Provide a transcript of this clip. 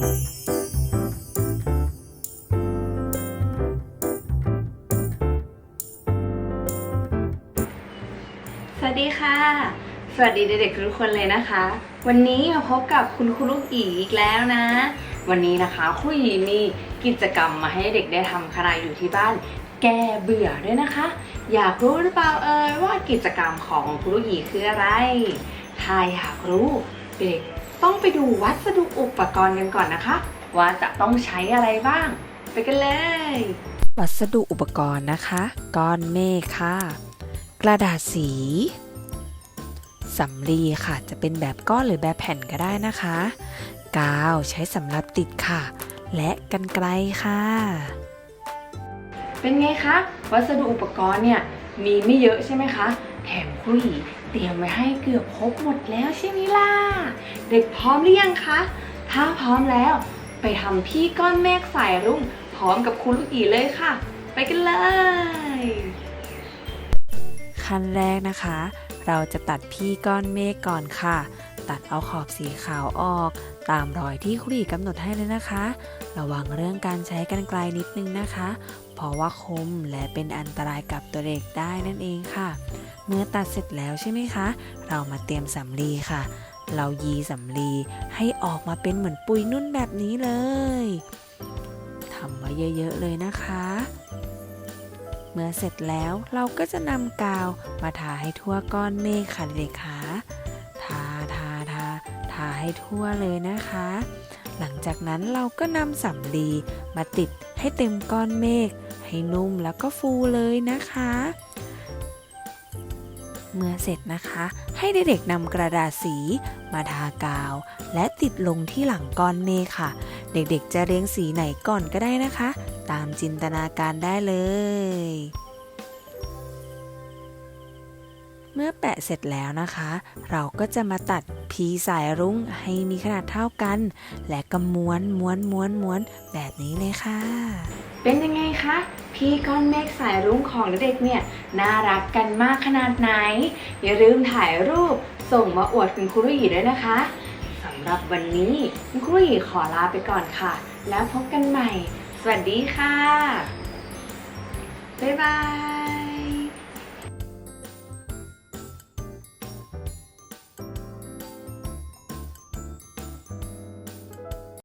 สวัสดีค่ะ สวัสดีเด็กๆทุกคนเลยนะคะ วันนี้มาพบกับคุณครูลูกอีอีกแล้วนะ วันนี้นะคะครูอีมีกิจกรรมมาให้เด็กได้ทำขณะอยู่ที่บ้านแก้เบื่อด้วยนะคะ อยากรู้หรือเปล่าเอ่ยว่ากิจกรรมของครูลูกอีคืออะไร ถ้าอยากรู้เด็ก ต้องไปดูวัสดุอุปกรณ์กันก่อนนะคะ ว่าจะต้องใช้อะไรบ้าง ไปกันเลย วัสดุอุปกรณ์นะคะ ก้อนเมฆค่ะ กระดาษสีสำลีค่ะ จะเป็นแบบก้อนหรือแบบแผ่นก็ได้นะคะ กาวใช้สำหรับติดค่ะ และกันไกลค่ะ เป็นไงคะ วัสดุอุปกรณ์เนี่ยมีไม่เยอะใช่ไหมคะ แถมครูหยี เตรียมไว้ให้เกือบครบหมดแล้วใช่ไหมล่ะ เด็กพร้อมหรือยังคะ ถ้าพร้อมแล้ว ไปทำพี่ก้อนเมฆสายรุ่งพร้อมกับครูลูกอีเลยค่ะ ไปกันเลย ขั้นแรกนะคะ เราจะตัดพี่ก้อนเมฆก่อนค่ะ ตัดเอาขอบสีขาวออก ตามรอยที่ครูดีกำหนดให้เลยนะคะ ระวังเรื่องการใช้กันไกลนิดนึงนะคะ เพราะว่าคมและเป็นอันตรายกับตัวเด็กได้นั่นเองค่ะ เมื่อตัดเสร็จแล้วใช่ไหมคะ เรามาเตรียมสำลีค่ะ เรายีสำลีให้ออกมาเป็นเหมือนปุยนุ่นแบบนี้เลยทำไว้เยอะๆเลยนะคะ เมื่อเสร็จแล้วเราก็จะนำกาวมาทาให้ทั่วก้อนเมฆค่ะเด็กค่ะทาทาทาทาให้ทั่วเลยนะคะ หลังจากนั้นเราก็นำสำลีมาติดให้เต็มก้อนเมฆให้นุ่มแล้วก็ฟูเลยนะคะ เมื่อเสร็จนะคะ ให้เด็กๆนำกระดาษสี มาทากาว และติดลงที่หลังก้อนเมฆค่ะ เด็กๆจะเรียงสีไหนก่อนก็ได้นะคะ ตามจินตนาการได้เลย เมื่อแปะเสร็จแล้วนะคะ เราก็จะมาตัดพีสายรุ้งให้มีขนาดเท่ากัน และก็ม้วนม้วนม้วนม้วนแบบนี้เลยค่ะ เป็นยังไงคะ พี่ก้อนเมฆสายรุ้งของเด็กเนี่ยน่ารักกันมากขนาดไหน อย่าลืมถ่ายรูปส่งมาอวดคุณครูหยีด้วยนะคะสำหรับวันนี้คุณครูหยีขอลาไปก่อนค่ะ แล้วพบกันใหม่ สวัสดีค่ะ บ๊ายบาย